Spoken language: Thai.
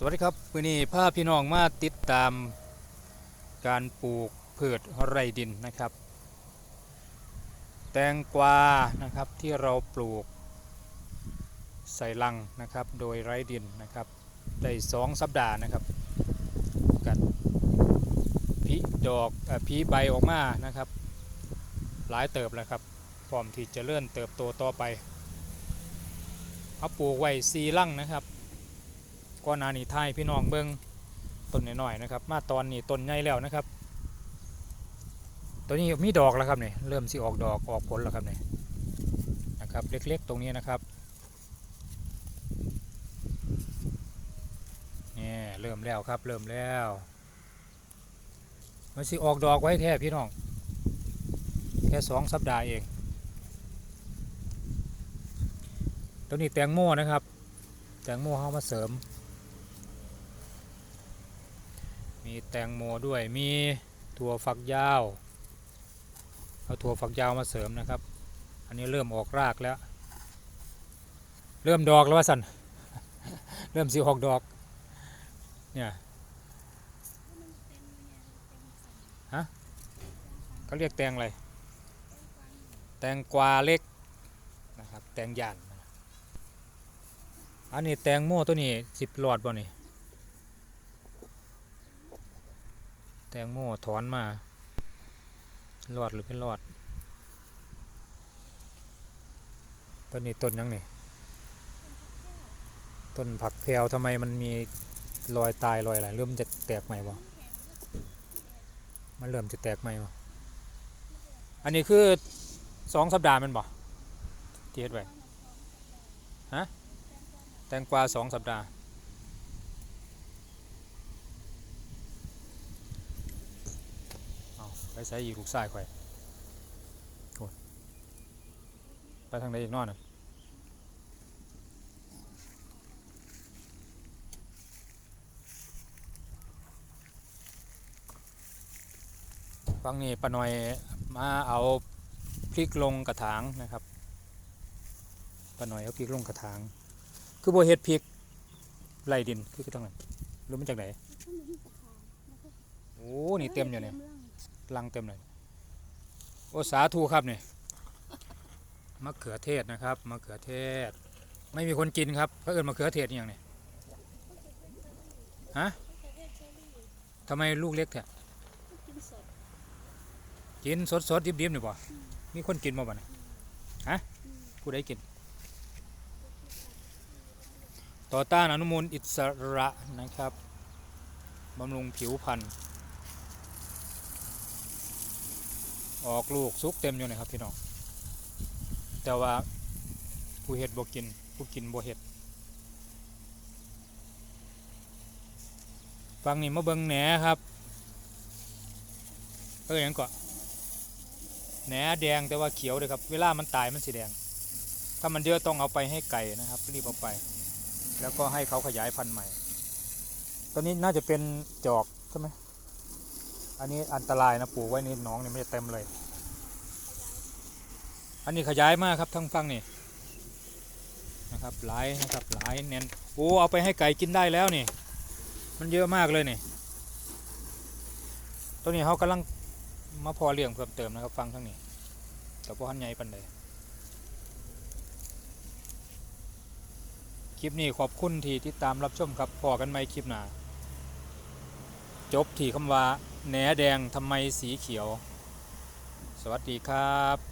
สวัสดีครับวันนี้พาพี่น้องมาติดตามการปลูกพืชไรดินนะครับ แตงกวานะครับที่เราปลูกใส่ลังนะครับ โดยไรดินนะครับได้สองสัปดาห์นะครับกันพีดอกออพีใบออกมานะครับ หลายเติบแล้วครับพร้อมที่จะเลื่อนเติบโตต่อไปเอาปลูกไว้ซีลังนะครับ ก่อนหน้านี้ทายพี่น้องเบิ้งต้นน้อยๆนะครับ มาตอนนี้ต้นใหญ่แล้วนะครับ ตัวนี้มีดอกแล้วครับเนี่ยเริ่มสิออกดอกออกผลแล้วครับเนี่ยนะครับ เล็กๆตรงนี้นะครับนี่เริ่มแล้วครับ เริ่มแล้วมันสิออกดอกไว้แท้พี่น้องแค่สองสัปดาห์เองตัวนี้แตงโมนะครับ แตงโมเข้ามาเสริม มีแตงโมด้วยมีถั่วฝักยาว เอาถั่วฝักยาวมาเสริมนะครับ อันนี้เริ่มออกรากแล้ว เริ่มดอกแล้วว่าสันเริ่มสีออกดอกเนี่ยฮะเขาเรียกแตงอะไรแตงกวาเล็กนะครับแตงหยานอันนี้แตงโมตัวนี้สิบหลอดบ่นี่ แต งโมถอนมารอดหรือไม่รอดต้นนี้ต้นยังนี่ต้นผักแพรวทำไมมันมีรอยตายรอยอะไรเริ่มจะแตกใหม่บ่มันเริ่มจะแตกใหม่บ่อันนี้คือสองสัปดาห์มันบ่ที่เฮ็ดไว้ฮะแตงกวาสองสัปดาห์ เอา ไปใส่อีกลูกชายข่อยโอ้ยไปทางใดอีกเนอนน่ะฟังนี่ปาน่อยมาเอาพริกลงกระถางนะครับปาน่อยเอาพริกลงกระถาง คือโบเฮ็ดพริกไล่ดินคือคือตรงนั้นรู้มาจากไหนโอ้นี่เต็มอยู่เนี่ย ลังเต็มเลย โอสาธุครับเนี่ยมะเขือเทศนะครับมะเขือเทศ ไม่มีคนกินครับเขาเอินมะเขือเทศอย่างเนี้ฮะทำไมลูกเล็กแท้กินสดสดดิบดิบๆนี่บ่มีคนกินบ่บ่นี่ยฮะผู้ใดกิน ต่อต้านอนุมูลอิสระนะครับบำรุงผิวพรรณ ออกลูกซุกเต็มอยู่นะครับพี่น้องแต่ว่าผู้เห็ดบ่กิน ผู้กินบ่เห็ดฟังนี่มาเบิงแหนครับเออหยังก่อนแหนแดงแต่ว่าเขียวเลยครับ เวลามันตายมันสีแดง ถ้ามันเยอะต้องเอาไปให้ไก่นะครับรีบเอาไป แล้วก็ให้เขาขยายพันธุ์ใหม่ ตอนนี้น่าจะเป็นจอกใช่ไหม อันนี้อันตรายนะปลูกไว้ในหนองนี่ไม่เต็มเลย อันนี้ขยายมากครับทั้งฟังนี่นะครับหลายนะครับหลายเน้นโอ้เอาไปให้ไก่กินได้แล้วนี่ มันเยอะมากเลยนี่ตัวนี้เขากำลังมาพอเลี้ยงเพิ่มเติมนะครับฟังทั้งนี้แต่พอหันใหญ่ปันใดคลิปนี้ขอบคุณที่ติดตามรับชมครับพอกันไหมคลิปหน้าจบที่คำว่า แหนแดงทำไมสีเขียว สวัสดีครับ